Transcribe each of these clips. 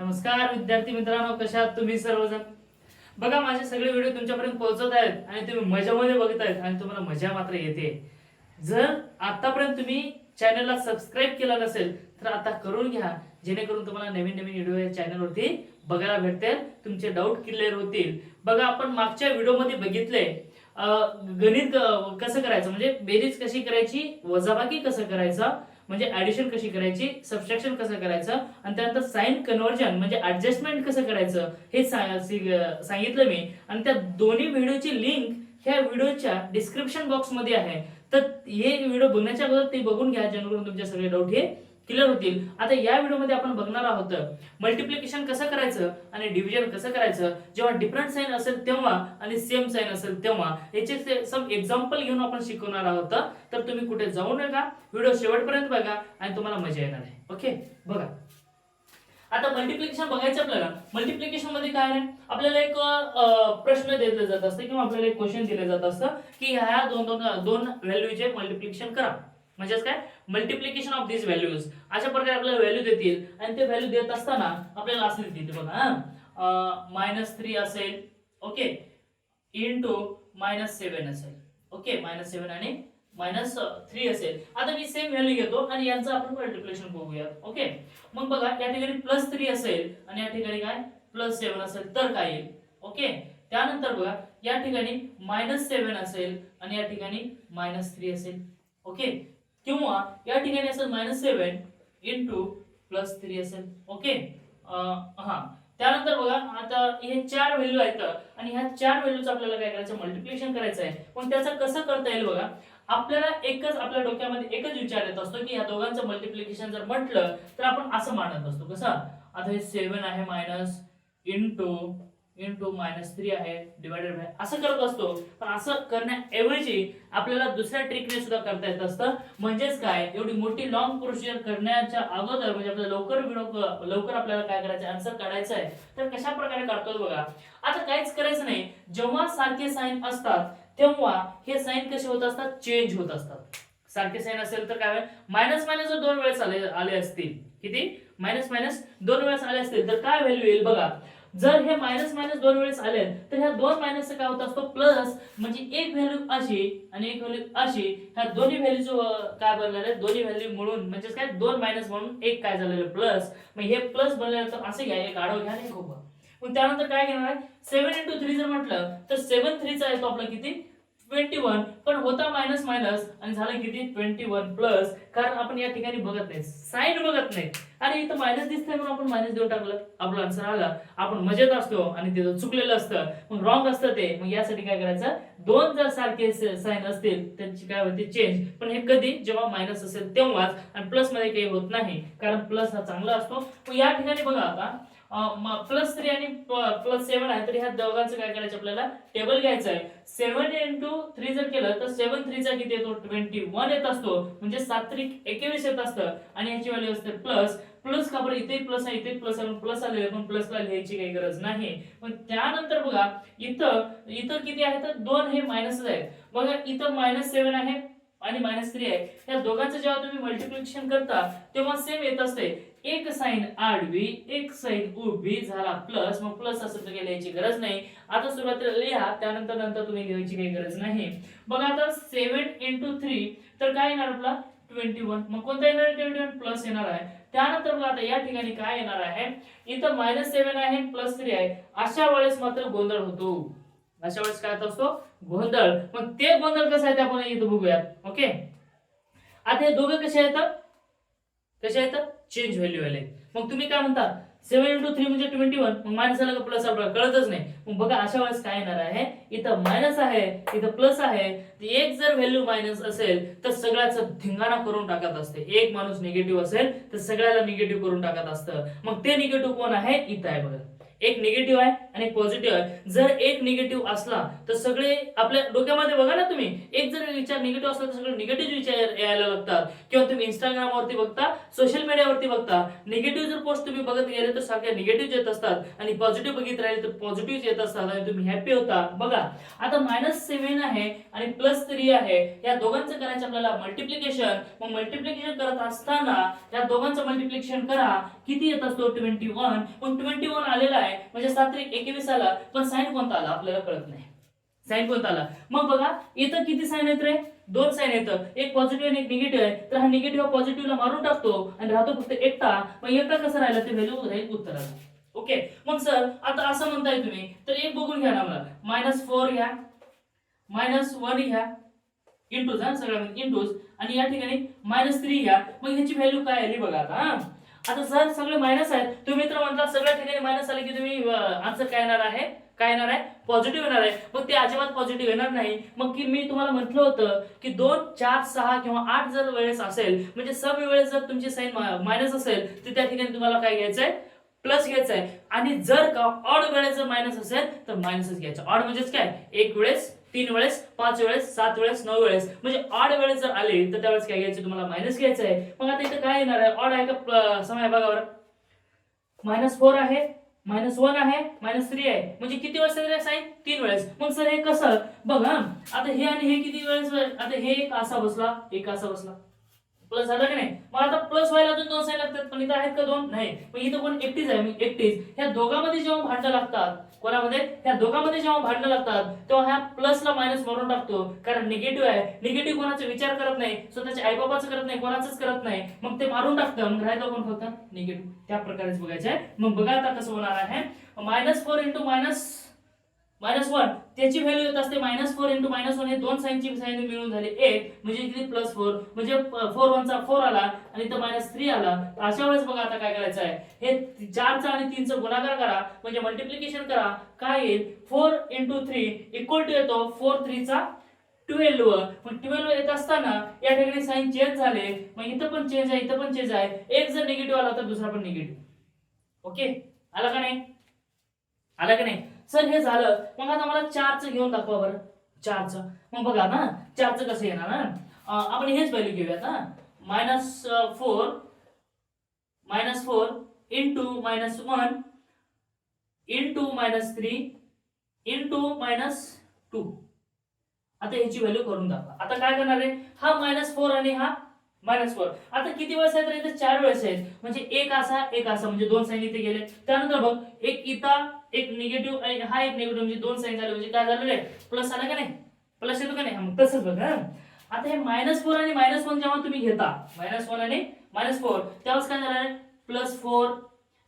नमस्कार विद्यार्थी मित्रांनो कशा आहात तुम्ही सर्वजण? बघा माझे सगळे व्हिडिओ तुमच्यापर्यंत पोहोचत आहेत आणि तुम्ही मजामध्ये बघत आहेत आणि तुम्हाला मजा मात्र येते. जर आतापर्यंत तुम्ही चॅनलला सबस्क्राईब केला नसेल तर आता करून घ्या. जेणेकरून तुम्हाला नवीन नवीन व्हिडिओ या चॅनलवरती बघायला भेटतील. तुमचे डाऊट क्लिअर होतील. बघा आपण मागच्या व्हिडिओमध्ये बघितले गणित कसं करायचं? म्हणजे बेरीज कशी करायची? वजाबाकी कसं करायचं? म्हणजे ऍडिशन कशी करायची? सबस्ट्रॅक्शन कसं करायचं? आणि त्यानंतर साईन कन्व्हर्जन म्हणजे ऍडजस्टमेंट कसं करायचं? हे सांगितलं मी. आणि त्या दोन्ही व्हिडिओची लिंक ह्या व्हिडिओच्या डिस्क्रिप्शन बॉक्समध्ये आहे. तर हे व्हिडिओ बघण्याच्या अगोदर ते बघून घ्या जेणेकरून तुमचे सगळे डाऊट हे क्लिअर होतील. आता या व्हिडिओमध्ये आपण बघणार आहोत मल्टिप्लिकेशन कसं करायचं आणि डिव्हिजन कसं करायचं? जेव्हा डिफरंट साईन असेल तेव्हा आणि सेम साईन असेल तेव्हा याचे सम एक्झाम्पल घेऊन आपण शिकवणार आहोत. तर तुम्ही कुठे जाऊ नका व्हिडिओ शेवटपर्यंत बघा आणि तुम्हाला मजा येणार आहे. ओके बघा. आता मल्टिप्लिकेशन बघायचं आपल्याला. मल्टिप्लिकेशनमध्ये काय आहे? आपल्याला एक प्रश्न दिले जात असतं किंवा आपल्याला एक क्वेश्चन दिले जात असतं की ह्या दोन दोन दोन व्हॅल्यूचे मल्टिप्लिकेशन करा. म्हणजेच काय? मल्टिप्लिकेशन ऑफ दिस व्हॅल्यूज अशा प्रकारे आपल्याला व्हॅल्यू देतील. आणि ते व्हॅल्यू देत असताना आपल्याला असं देतील बघा मायनस थ्री असेल okay into minus seven असेल ओके मायनस सेवन आणि मायनस थ्री असेल. आता मी सेम व्हॅल्यू घेतो आणि यांचं आपण मल्टिप्लिकेशन बघूया ओके मग बघा या ठिकाणी प्लस थ्री असेल आणि या ठिकाणी काय? प्लस सेवन असेल तर काय येईल? ओके त्यानंतर बघा या ठिकाणी मायनस सेवन असेल आणि या ठिकाणी मायनस थ्री असेल ओके किंवा या ठिकाणी असेल minus seven into plus three असेल. ओके हा. त्यानंतर बघा आता हे चार व्हॅल्यू आहेत. आणि ह्या चार व्हॅल्यूचं आपल्याला काय करायचं? मल्टिप्लिकेशन करायचं आहे. पण त्याचं कसं करता येईल बघा? आपल्याला एकच आपल्या डोक्यामध्ये एकच विचार येत असतो की या दोघांचं मल्टिप्लिकेशन जर म्हटलं तर आपण असं मानत असतो. कसं? आता हे सेवन आहे minus into into minus three आहे डिवायडेड बाय असं करत असतो. पण असं करण्याऐवजी आपल्याला दुसऱ्या ट्रिकने सुद्धा करता येत असतं. म्हणजेच काय? एवढी मोठी लॉंग प्रोसिजर करण्याच्या अगोदर म्हणजे आपल्याला लवकर विडो लवकर आपल्याला काय करायचं? आन्सर काढायचं आहे. तर कशा प्रकारे काढतो बघा. आता काहीच करायचं नाही. जेव्हा सारखे साईन असतात तेव्हा हे साईन कसे होत असतात? चेंज होत असतात. सारखे साईन असेल तर काय मायनस मायनस जर दोन वेळेस आले आले असतील. किती? मायनस मायनस दोन वेळेस आले असतील. तर काय व्हॅल्यू येईल बघा? जर हे मायनस मायनस दोन वेळेस आले तर ह्या दोन मायनस काय होत असतो? प्लस म्हणजे एक व्हॅल्यू अशी आणि एक व्हॅल्यू अशी. ह्या दोन्ही व्हॅल्यू काय बनलेलं आहे? दोन्ही व्हॅल्यू मिळून म्हणजेच काय? दोन मायनस म्हणून एक काय झालेलं प्लस मग हे प्लस बनलेलं तर असे घ्या. एक आडव घ्या आणि एक मग त्यानंतर काय घेणार आहे? सेव्हन इंटू थ्री जर म्हटलं तर सेव्हन थ्रीचा येतो आपला किती? ट्वेंटी वन पण होता मायनस मायनस आणि झालं किती? ट्वेंटी वन प्लस कारण आपण या ठिकाणी बघत नाही. साईन बघत नाही. आणि इथं मायनस दिसतंय म्हणून आपण मायनस देऊन टाकलं. आपला आन्सर आला. आपण मजेत असतो आणि ते चुकलेलं असतं. मग रॉंग असतं ते. मग यासाठी काय करायचं? दोन जर सारखे साईन असतील त्यांची काय होते? चेंज पण हे कधी? जेव्हा मायनस असेल तेव्हाच. आणि प्लसमध्ये काही होत नाही. कारण प्लस हा चांगला असतो. मग या ठिकाणी बघा आता. प्लस थ्री आणि प्लस सेव्हन आहे तर ह्या दोघांचं काय करायचं आपल्याला? टेबल घ्यायचं आहे सेव्हन इंटू थ्री जर केलं तर सेव्हन थ्रीचा किती येतो? ट्वेंटी वन येत असतो. म्हणजे सात्रिक एकवीस येत असतं. आणि ह्याची व्हॅल्यू असते प्लस प्लस का बरं? इथे प्लस आहे इथे प्लस आहे. प्लस आलेले पण प्लसला लिहायची काही गरज नाही. पण त्यानंतर बघा इथं इथं किती आहे? तर दोन हे मायनस आहेत. बघा इथं मायनस सेव्हन आहे आणि मायनस थ्री आहे. या दोघांचं जेव्हा तुम्ही मल्टिप्लिकेशन करता तेव्हा सेम येत असते. एक साईन आडवी एक साईन उभी झाला प्लस मग प्लस असं तर लिहायची गरज नाही. आता सुरुवातीला लिहा त्यानंतर नंतर तुम्ही लिहायची काही गरज नाही. बघा आता सेव्हन इंटू थ्री तर काय येणार आपला? ट्वेंटी वन मग कोणता येणार ट्वेंटी वन प्लस येणार आहे. त्यानंतर बघा आता या ठिकाणी काय येणार आहे? इथं मायनस सेव्हन आहे प्लस थ्री आहे. अशा वेळेस मात्र गोंधळ होतो. अशा वेळेस काय असतो? गोंधळ. मग ते गोंधळ कसं आहे ते आपण इथं बघूयात. ओके आता हे दोघं कसे आहेत? कसे आहेत? चेंज व्हॅल्यू आले मग तुम्ही काय म्हणता? सेव्हन इंटू थ्री म्हणजे ट्वेंटी वन मग मायनस आला का प्लस आला? कळतच नाही. मग बघा अशा वेळेस काय येणार आहे? इथं मायनस आहे इथं प्लस आहे. एक जर व्हॅल्यू मायनस असेल तर सगळ्याचं धिंगाणा करून टाकत असते. एक माणूस निगेटिव्ह असेल तर सगळ्याला निगेटिव्ह करून टाकत असतं. मग ते निगेटिव्ह कोण आहे? इथं आहे बघा. एक निगेटिव्ह आहे आणि एक पॉझिटिव्ह आहे. जर एक निगेटिव्ह असला तर सगळे आपल्या डोक्यामध्ये बघा ना तुम्ही. एक जर विचार निगेटिव्ह असला तर सगळे निगेटिव्ह विचार यायला लागतात. किंवा तुम्ही इंस्टाग्रामवरती बघता सोशल मीडियावरती बघता. निगेटिव्ह जर पोस्ट तुम्ही बघत गेले तर सगळ्या निगेटिव्ह येत असतात. आणि पॉझिटिव्ह बघित राहिले तर पॉझिटिव्ह येत असतात आणि तुम्ही हॅपी होता. बघा आता मायनस सेव्हन आहे आणि प्लस थ्री आहे. या दोघांचं करायचं आपल्याला मल्टिप्लिकेशन मग मल्टिप्लिकेशन करत असताना या दोघांचं मल्टिप्लिकेशन करा. किती येत असतो? ट्वेंटी वन पण ट्वेंटी वन आलेला आहे. म्हणजे सात त्रिक एकवीस आला पण साईन कोणता आला? आपल्याला कळत नाही. साईन कोणता आला? मग बघा इथं किती साईन येत रे? दोन साईन येतं एक पॉझिटिव्ह आणि एक निगेटिव्ह आहे. तर हा निगेटिव्ह पॉझिटिव्हला मारून टाकतो आणि राहतो फक्त एकटा. मग एकटा कसं राहिला? ते व्हॅल्यू राहील उत्तराला ओके मग सर आता असं म्हणताय तुम्ही तर एक बघून घ्या ना मला. मायनस फोर घ्या मायनस वन घ्या इंटूज हा सगळ्या इंटूज आणि या ठिकाणी मायनस थ्री घ्या मग ह्याची व्हॅल्यू काय आली बघा आता हा. आता जर सगळे मायनस आहेत. तुम्ही तर म्हणता सगळ्या ठिकाणी मायनस आले की तुम्ही आन्सर काय येणार आहे? काय येणार आहे? पॉझिटिव्ह येणार आहे. मग ते अजिबात पॉझिटिव्ह येणार नाही. मग की मी तुम्हाला म्हटलं होतं की दोन चार सहा किंवा आठ जर वेळेस असेल म्हणजे सब वेळेस जर तुमची साईन मायनस असेल तर त्या ठिकाणी तुम्हाला काय घ्यायचंय? प्लस घ्यायचं आहे आणि जर का ऑड वेळेस जर मायनस असेल तर मायनसच घ्यायचं. ऑड म्हणजेच काय? एक वेळेस तीन वेळेस पाच वेळेस सात वेळेस नऊ वेळेस. म्हणजे ऑड वेळेस जर आले तर त्यावेळेस काय घ्यायचे? तुम्हाला मायनस घ्यायचं आहे. मग आता इथं काय येणार आहे? ऑड आहे का समय भागावर मायनस फोर आहे मायनस वन आहे मायनस थ्री आहे. म्हणजे किती वेळेस रेस आहे तीन वेळेस. मग सर हे कसं? बघा आता हे आणि हे किती वेळेस आता हे एक असा बसला एक असा बसला. प्लस झालं की नाही? मग आता प्लस व्हायला अजून दोन साईन लागतात. पण इथं आहेत का दोन? नाही. मग इथं कोण एकटीच आहे? मी एकटीच. ह्या दोघांमध्ये जेव्हा भांडणं लागतात कोणामध्ये? ह्या दोघांमध्ये जेव्हा भांडणं लागतात तेव्हा ह्या प्लसला मायनस मारून टाकतो. कारण निगेटिव्ह आहे. निगेटिव्ह कोणाचा विचार करत नाही. स्वतःच्या आईबाबाचं करत नाही. कोणाचंच करत नाही. मग ते मारून टाकतं. मग राहिलं कोण फक्त निगेटिव्ह त्या प्रकारेच बघायचं आहे. मग बघा आता कसं होणार आहे. Minus four into minus minus one त्याची व्हॅल्यू येत असते minus four into minus one हे दोन साईनची साईन मिळून झाले एट म्हणजे इकडे प्लस फोर म्हणजे फोर वनचा फोर आला आणि इथं मायनस थ्री आला. तर अशा वेळेस बघा आता काय करायचं आहे. हे चारचा आणि तीनचा गुणाकार करा म्हणजे मल्टिप्लिकेशन करा. काय येईल? Four into three equal to येतो फोर थ्रीचा ट्वेल्व मग ट्वेल्व येत असताना या ठिकाणी साईन चेंज झाले. मग इथं पण चेंज आहे इथं पण चेंज आहे. एक जर निगेटिव्ह आला तर दुसरा पण निगेटिव्ह ओके आला का नाही? आला का नाही? सर हे झालं. मग आता मला चारचं घेऊन दाखवा बरं. चारचं. मग बघा ना चारचं कसं येणार ना आपण हेच व्हॅल्यू घेऊयात ना minus four minus four into minus one into minus three into minus two आता ह्याची व्हॅल्यू करून दाखवा. आता काय करणार आहे? हा मायनस फोर आणि हा मायनस फोर आता किती वेळेस आहे तर इथे? चार वेळेस आहेत. म्हणजे एक असा एक असा. म्हणजे दोन साईन इथे गेले. त्यानंतर बघ एक इथं एक निगेटिव्ह हा एक निगेटिव्ह म्हणजे दोन साईन झाले म्हणजे काय झालेलं आहे? प्लस आला का नाही? प्लस येतो का नाही? मग तसंच बघ हा. आता हे मायनस फोर आणि मायनस वन जेव्हा तुम्ही घेता मायनस वन आणि मायनस फोर त्यावेळेस काय झालं? प्लस फोर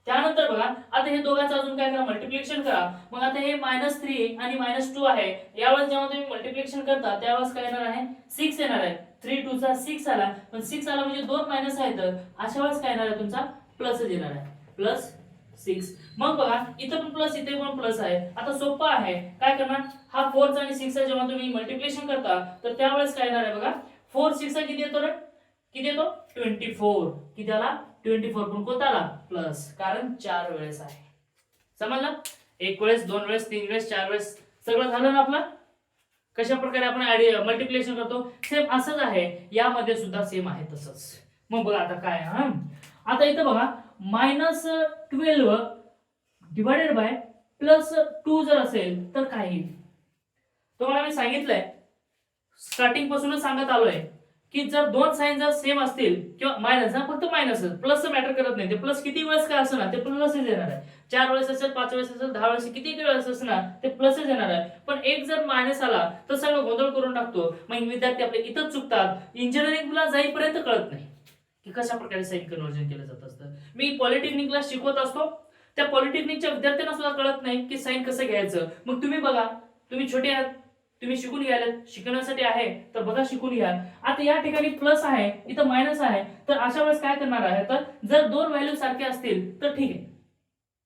त्यानंतर बघा आता हे दोघांचं अजून काय करा? मल्टिप्लिकेशन करा. मग आता हे मायनस थ्री आणि मायनस टू आहे. यावेळेस जेव्हा तुम्ही मल्टिप्लिकेशन करता त्यावेळेस काय येणार आहे? सिक्स येणार आहे. थ्री टू चा सिक्स आला. पण सिक्स आला म्हणजे दोन मायनस आहेत. अशा वेळेस काय येणार आहे तुमचा? प्लसच येणार आहे. प्लस सिक्स मग बघा इथं पण प्लस इथे पण प्लस आहे. आता सोपं आहे. काय करणार? हा फोरचा आणि सिक्सचा जेव्हा तुम्ही मल्टिप्लिकेशन करता तर त्यावेळेस काय येणार आहे बघा? फोर सिक्सचा किती येतो रे? किती येतो? ट्वेंटी फोर किती आला ट्वेंटी फोर पण कोणता आला प्लस कारण चार वेळेस आहे. समजलं? एक वेळेस दोन वेळेस तीन वेळेस चार वेळेस. सगळं झालं ना आपलं? कशा प्रकारे आपण मल्टिप्लिकेशन करतो? सेम असंच आहे. यामध्ये सुद्धा सेम आहे तसंच. मग बघा आता काय हा? आता इथं बघा. Minus twelve divided by plus two जर असेल तर काय येईल? तुम्हाला मी सांगितलंय स्टार्टिंग पासूनच सांगत आलोय की जर दोन साईन जर सेम असतील किंवा मायनस हा फक्त मायनस प्लस मॅटर करत नाही. ते प्लस किती वेळेस काय असणार? ना ते प्लसच येणार आहे. चार वेळेस असेल पाच वेळेस असेल दहा वेळेस किती वेळेस असणार? ना ते प्लसच येणार आहे. पण एक जर मायनस आला तर सगळं गोंधळ करून टाकतो. मग विद्यार्थी आपले इथंच चुकतात. इंजिनिअरिंगला जाईपर्यंत कळत नाही की कशा प्रकारे साईन कन्वर्जन केलं जातं. मी पॉलिटेक्निकला शिकवत असतो. त्या पॉलिटेक्निकच्या विद्यार्थ्यांना सुद्धा कळत नाही की साईन कसं घ्यायचं. मग तुम्ही बघा तुम्ही छोटे आहात तुम्ही शिकून घ्याल शिकण्यासाठी आहे तर बघा शिकून घ्या आता या ठिकाणी प्लस आहे इथं मायनस आहे तर अशा वेळेस काय करणार आहे? तर जर दोन व्हॅल्यू सारखे असतील तर ठीक आहे.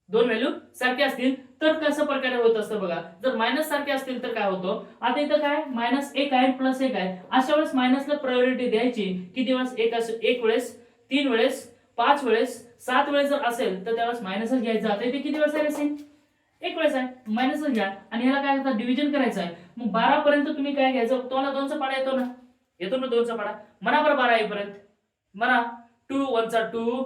दोन व्हॅल्यू सारखे असतील तर कसं प्रकारे होत असतं बघा. जर मायनस सारखे असतील तर काय होतं? आता इथं काय? मायनस एक आहे प्लस एक आहे. अशा वेळेस मायनसला प्रायोरिटी द्यायची किती वेळेस? एक एक वेळेस तीन वेळेस पाच वेळेस सात वेळेस जर असेल तर त्यावेळेस मायनसच घ्यायचं आता इथे किती वेळेस आहे असेल एक वेळेस आहे. मायनसच घ्या. आणि ह्याला काय करता? डिव्हिजन करायचं आहे. मग बारा पर्यंत तुम्ही काय घ्यायचं? तुम्हाला दोनचा पाडा येतो ना. येतो ना दोनचा पाडा. मनाबर बारा येईपर्यंत. मना टू वनचा टू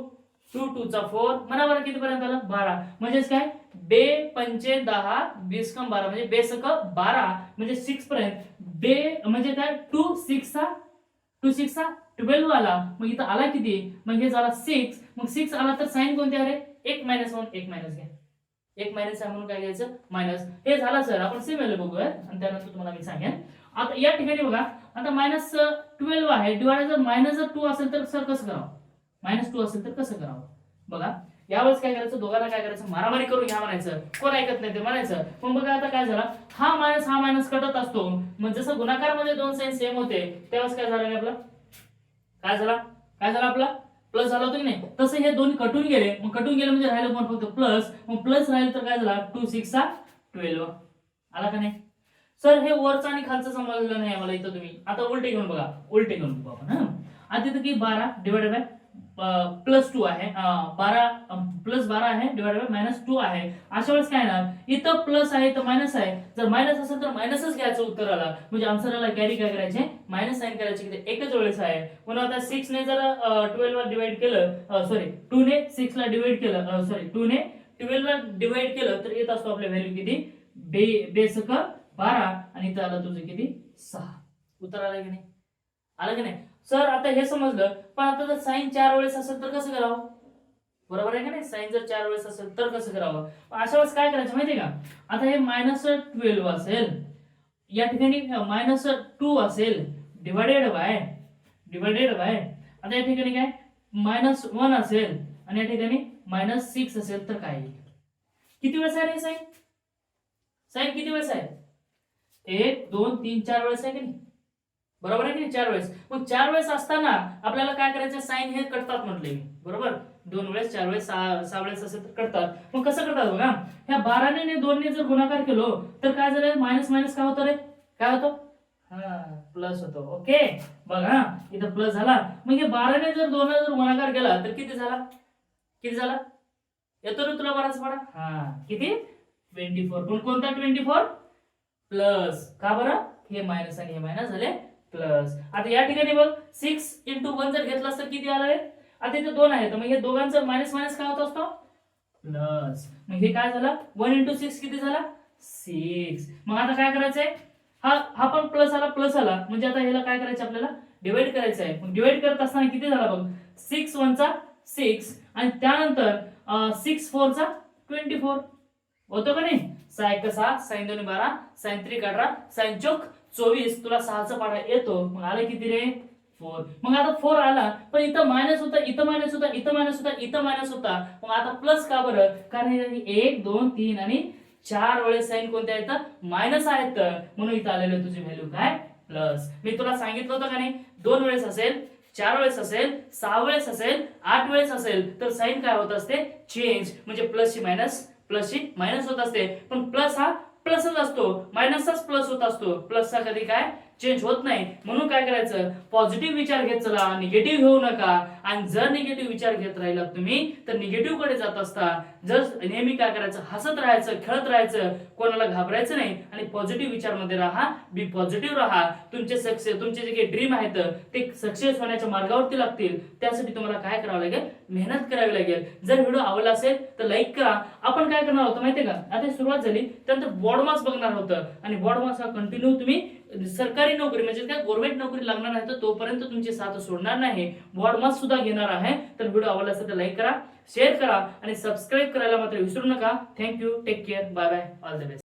टू टूचा फोर मनावर कितीपर्यंत आला? बारा. म्हणजेच काय? बे पंचे दहा वीस कम बारा. म्हणजे बेसक बारा. म्हणजे सिक्स पर्यंत. बे म्हणजे काय? Two six two six twelve आला मग इथं आला किती? मग हे झाला सिक्स मग सिक्स आला तर साईन कोणते अरे एक मायनस वन एक मायनस घ्या. एक मायनस आहे म्हणून काय घ्यायचं? मायनस हे झालं सर आपण सेम व्हॅल्यू बघूया आणि त्यानंतर तुम्हाला मी सांगेन. आता या ठिकाणी बघा. आता मायनस ट्वेल्व आहे. डिवायड जर मायनस जर टू असेल तर सर कसं करावं? मायनस टू असेल तर कसं करावं? बघा. यावेळेस काय करायचं? दोघांना काय करायचं? मारामारी करून घ्या म्हणायचं. कोण ऐकत नाही ते म्हणायचं. पण बघा आता काय झालं? हा मायनस हा मायनस कटत असतो. मग जसं गुणाकारमध्ये दोन साईन सेम होते त्यावेळेस काय झालं नाही आपलं? काय झाला? काय झालं आपला? प्लस झाला होता की नाही? तसं हे दोन कटून गेले. मग कटून गेले म्हणजे राहिलं कोण? फक्त प्लस मग प्लस राहिलं तर काय झाला? टू सिक्स ट्वेल्व आला का नाही? सर हे वरचं आणि खालचं समजलं नाही आम्हाला इथं तुम्ही. आता उलटे घेऊन बघा. उलटे घेऊन बघा आपण हा. आता तिथं की बारा डिवाइड बाय प्लस टू आहे. बारा प्लस बारा आहे डिवाइड बाय मायनस टू आहे. अशा वेळेस काय ना इथं प्लस आहे तर मायनस आहे. जर मायनस असेल तर मायनसच घ्यायचं उत्तराला म्हणजे आन्सरला कॅरी काय करायचे? मायनस साईन करायचे की एकच वेळेस आहे. म्हणून आता सिक्स ने जर ट्वेल्व ला डिवाइड केलं सॉरी टू ने सिक्स ला डिवाइड केलं सॉरी टू ने ट्वेल्व ला डिवाइड केलं तर येत असतो आपल्या व्हॅल्यू किती? बे बेसक बारा. आणि इथं आलं तुझं किती? सहा. उत्तर आलं की नाही? आलं की नाही? सर आता हे समजलं. पण आता जर साईन चार वेळेस असेल तर कसं करावं? बरोबर आहे का नाही? साईन जर चार वेळेस असेल तर कसं करावं? अशा वेळेस काय करायचं माहितीये का? आता हे मायनस ट्वेल्व असेल. या ठिकाणी मायनस टू असेल. डिवायडेड बाय डिवायडेड बाय आता या ठिकाणी काय? मायनस वन असेल. आणि या ठिकाणी मायनस सिक्स असेल तर काय? येईल किती वेळेस आहे रे साईन साईन किती वेळेस आहे? एक दोन तीन चार वेळेस आहे की नाही? बरोबर आहे की नाही? चार वेळेस. मग चार वेळेस असताना आपल्याला काय करायचं? साईन हे कटतात म्हटले मी. बरोबर? दोन वेळेस चार वेळेस सहा सहा वेळेस असेल तर करतात मग कसं करतात बघा? ह्या बाराने ने दोनने जर गुणाकार केलो तर काय झालं? मायनस मायनस काय होतं रे? काय होतं? हा प्लस होतो. ओके? बघ. हा इथं प्लस झाला. मग हे बाराने जर दोन जर गुणाकार केला तर किती झाला? किती झाला? येतो ना तुला बराच पाडा? हा किती? ट्वेंटी फोर पण कोणता ट्वेंटी फोर प्लस का बरं? हे मायनस आणि हे मायनस झाले. प्लस. आता या ठिकाणी बघ सिक्स इंटू वन जर घेतला तर किती आलं आहे आता इथे दोन आहे तर मग हे दोघांचं मायनस मायनस काय होत असतो? प्लस मग हे काय झालं? वन इंटू सिक्स किती झाला? सिक्स मग आता काय करायचंय? हा हा पण प्लस आला प्लस आला. म्हणजे आता ह्याला काय करायचं आपल्याला? डिवाइड करायचं आहे मग डिवाइड करत असताना किती झाला बघ? सिक्स वनचा सिक्स आणि त्यानंतर सिक्स फोरचा ट्वेंटी फोर होतो का नाही? सहा एक सहा साईन दोन्ही बारा. साईन त्रिक अठरा साईन चौक. चोवीस तुला सहाचा पाडा येतो. मग आला किती रे? फोर. मग आता फोर आला पण इथं मायनस होता इथं मायनस होता इथं मायनस होता इथं मायनस होता. मग आता प्लस का बरं? कारण एक दोन तीन आणि चार वेळेस साईन कोणत्या आहेत? मायनस आहेत. तर म्हणून इथं आलेलं तुझी व्हॅल्यू काय? प्लस मी तुला सांगितलं होतं का नाही? दोन वेळेस असेल चार वेळेस असेल सहा वेळेस असेल आठ वेळेस असेल तर साईन काय होत असते? चेंज म्हणजे प्लसची मायनस प्लसची मायनस होत असते. पण प्लस हा प्लसच असतो. मायनसचाच प्लस होत असतो. प्लसचा कधी काय? चेंज होत नाही. म्हणून काय करायचं? पॉझिटिव्ह विचार घेत चला निगेटिव्ह घेऊ नका. आणि जर निगेटिव्ह विचार घेत राहिला तुम्ही तर निगेटिव्हकडे जात असता. जर नेहमी काय करायचं? हसत राहायचं खेळत राहायचं. कोणाला घाबरायचं नाही. आणि पॉझिटिव्ह विचारमध्ये राहा. बी पॉझिटिव्ह राहा. तुमचे सक्सेस तुमचे जे काही ड्रीम आहेत ते सक्सेस होण्याच्या मार्गावरती लागतील. त्यासाठी तुम्हाला काय करावं लागेल? मेहनत करावी लागेल. जर व्हिडिओ आवडला असेल तर लाईक करा. आपण काय करणार होतो माहितीये का? आता सुरुवात झाली त्यानंतर बॉडमास बघणार होतं. आणि बॉडमास हा कंटिन्यू तुम्ही सरकारी नोकरी म्हणजे काय गव्हर्नमेंट नोकरी लागणार आहे तर तोपर्यंत तुमची साथ सोडणार नाही. बॉड मास सुद्धा घेणार आहे. तर व्हिडिओ आवडला असेल तर लाईक करा शेअर करा आणि सबस्क्राईब करायला मात्र विसरू नका. Thank you take care bye bye all the best